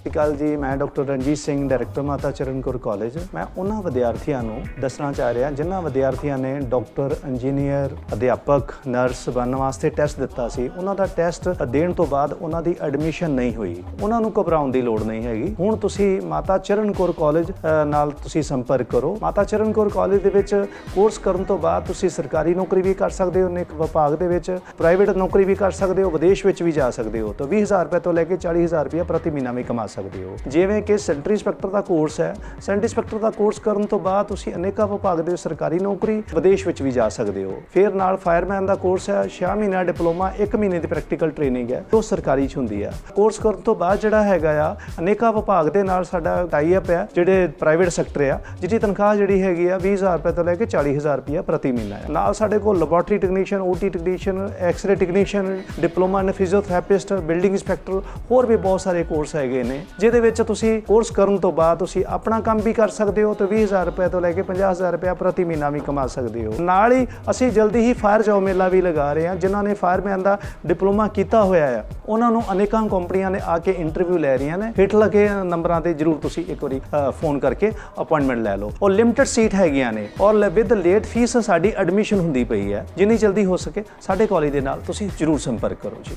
ਸਤਿ ਸ਼੍ਰੀ ਅਕਾਲ ਜੀ ਮੈਂ ਡਾਕਟਰ ਰਣਜੀਤ ਸਿੰਘ ਡਾਇਰੈਕਟਰ ਮਾਤਾ ਚਰਨ ਕੌਰ ਕਾਲਜ। ਮੈਂ ਉਹਨਾਂ ਵਿਦਿਆਰਥੀਆਂ ਨੂੰ ਦੱਸਣਾ ਚਾਹ ਰਿਹਾ ਜਿਨ੍ਹਾਂ ਵਿਦਿਆਰਥੀਆਂ ਨੇ ਡਾਕਟਰ ਇੰਜੀਨੀਅਰ ਅਧਿਆਪਕ ਨਰਸ ਬਣਨ ਵਾਸਤੇ ਟੈਸਟ ਦਿੱਤਾ ਸੀ। ਉਹਨਾਂ ਦਾ ਟੈਸਟ ਦੇਣ ਤੋਂ ਬਾਅਦ ਉਹਨਾਂ ਦੀ ਐਡਮਿਸ਼ਨ ਨਹੀਂ ਹੋਈ। ਉਹਨਾਂ ਨੂੰ ਘਬਰਾਉਣ ਦੀ ਲੋੜ ਨਹੀਂ ਹੈਗੀ। ਹੁਣ ਤੁਸੀਂ ਮਾਤਾ ਚਰਨਕੌਰ ਕਾਲਜ ਅ, ਨਾਲ ਤੁਸੀਂ ਸੰਪਰਕ ਕਰੋ। ਮਾਤਾ ਚਰਨ ਕੌਰ ਕਾਲਜ ਦੇ ਵਿੱਚ ਕੋਰਸ ਕਰਨ ਤੋਂ ਬਾਅਦ ਤੁਸੀਂ ਸਰਕਾਰੀ ਨੌਕਰੀ ਵੀ ਕਰ ਸਕਦੇ ਹੋ ਨਿਕ ਵਿਭਾਗ ਦੇ ਵਿੱਚ ਪ੍ਰਾਈਵੇਟ ਨੌਕਰੀ ਵੀ ਕਰ ਸਕਦੇ ਹੋ ਵਿਦੇਸ਼ ਵਿੱਚ ਵੀ ਜਾ ਸਕਦੇ ਹੋ। ਤਾਂ 20000 ਰੁਪਏ ਤੋਂ ਲੈ ਕੇ 40000 ਰੁਪਏ ਪ੍ਰਤੀ ਮਹੀਨਾ ਵੀ ਕਮਾ ਸਕਦੇ ਹੋ। ਜਿਵੇਂ ਕਿ ਸੈਂਟਰੀ ਇੰਸਪੈਕਟਰ ਦਾ ਕੋਰਸ ਹੈ। ਸੈਂਟਰੀ ਇੰਸਪੈਕਟਰ ਦਾ ਕੋਰਸ ਕਰਨ ਤੋਂ ਬਾਅਦ ਤੁਸੀਂ ਅਨੇਕਾਂ ਵਿਭਾਗ ਦੇ ਸਰਕਾਰੀ ਨੌਕਰੀ ਵਿਦੇਸ਼ ਵਿੱਚ ਵੀ ਜਾ ਸਕਦੇ ਹੋ। ਫਿਰ ਨਾਲ ਫਾਇਰਮੈਨ ਦਾ ਕੋਰਸ ਹੈ। 6 ਮਹੀਨਾ ਡਿਪਲੋਮਾ 1 ਮਹੀਨੇ ਦੀ ਪ੍ਰੈਕਟੀਕਲ ਟ੍ਰੇਨਿੰਗ ਹੈ। ਉਹ ਸਰਕਾਰੀ ਚ ਹੁੰਦੀ ਹੈ। ਕੋਰਸ ਕਰਨ ਤੋਂ ਬਾਅਦ ਜਿਹੜਾ ਹੈਗਾ ਆ, ਅਨੇਕਾਂ ਵਿਭਾਗ ਦੇ ਨਾਲ ਸਾਡਾ ਟਾਈ ਅਪ ਹੈ, ਜਿਹੜੇ ਪ੍ਰਾਈਵੇਟ ਸੈਕਟਰ ਆ, ਜਿਹਦੀ ਤਨਖਾਹ ਜਿਹੜੀ ਹੈਗੀ ਆ 20000 ਰੁਪਏ ਤੋਂ ਲੈ ਕੇ 40000 ਰੁਪਏ ਪ੍ਰਤੀ ਮਹੀਨਾ ਹੈ। ਨਾਲ ਸਾਡੇ ਕੋਲ laboratory technician OT technician X-ray technician diploma in physiotherapist building inspector ਹੋਰ ਵੀ ਬਹੁਤ ਸਾਰੇ ਕੋਰਸ ਹੈਗੇ ਨੇ। ਨੇ ਜਿਹਦੇ ਵਿੱਚ ਤੁਸੀਂ ਕੋਰਸ ਕਰਨ ਤੋਂ ਬਾਅਦ ਤੁਸੀਂ ਆਪਣਾ ਕੰਮ ਵੀ ਕਰ ਸਕਦੇ ਹੋ ਤੇ 20000 ਰੁਪਏ ਤੋਂ ਲੈ ਕੇ 50000 ਰੁਪਏ ਪ੍ਰਤੀ ਮਹੀਨਾ ਵੀ ਕਮਾ ਸਕਦੇ ਹੋ। ਨਾਲ ਹੀ ਅਸੀਂ ਜਲਦੀ ਹੀ ਫਾਇਰ ਜੌਬ ਮੇਲਾ ਵੀ ਲਗਾ ਰਹੇ ਹਾਂ, ਜਿਨ੍ਹਾਂ ਨੇ ਫਾਇਰਮੈਨ ਦਾ ਡਿਪਲੋਮਾ ਕੀਤਾ ਹੋਇਆ ਹੈ ਉਹਨਾਂ ਨੂੰ ਅਨੇਕਾਂ ਕੰਪਨੀਆਂ ਨੇ ਆ ਕੇ ਇੰਟਰਵਿਊ ਲੈ ਰਹੀਆਂ ਨੇ। ਹਿੱਟ ਲੱਗੇ ਨੰਬਰਾਂ ਤੇ ਜਰੂਰ ਤੁਸੀਂ ਇੱਕ ਵਾਰੀ ਫੋਨ ਕਰਕੇ ਅਪਾਇੰਟਮੈਂਟ ਲੈ ਲਓ। ਔਰ ਲਿਮਟਿਡ ਸੀਟ ਹੈਗੀਆਂ ਨੇ। ਔਰ ਵਿਦ ਲੇਟ ਫੀਸ ਸਾਡੀ ਐਡਮਿਸ਼ਨ ਹੁੰਦੀ ਪਈ ਹੈ। ਜਿੰਨੀ ਜਲਦੀ ਹੋ ਸਕੇ ਸਾਡੇ ਕਾਲਜ ਦੇ ਨਾਲ ਤੁਸੀਂ ਜਰੂਰ ਸੰਪਰਕ ਕਰੋ ਜੀ।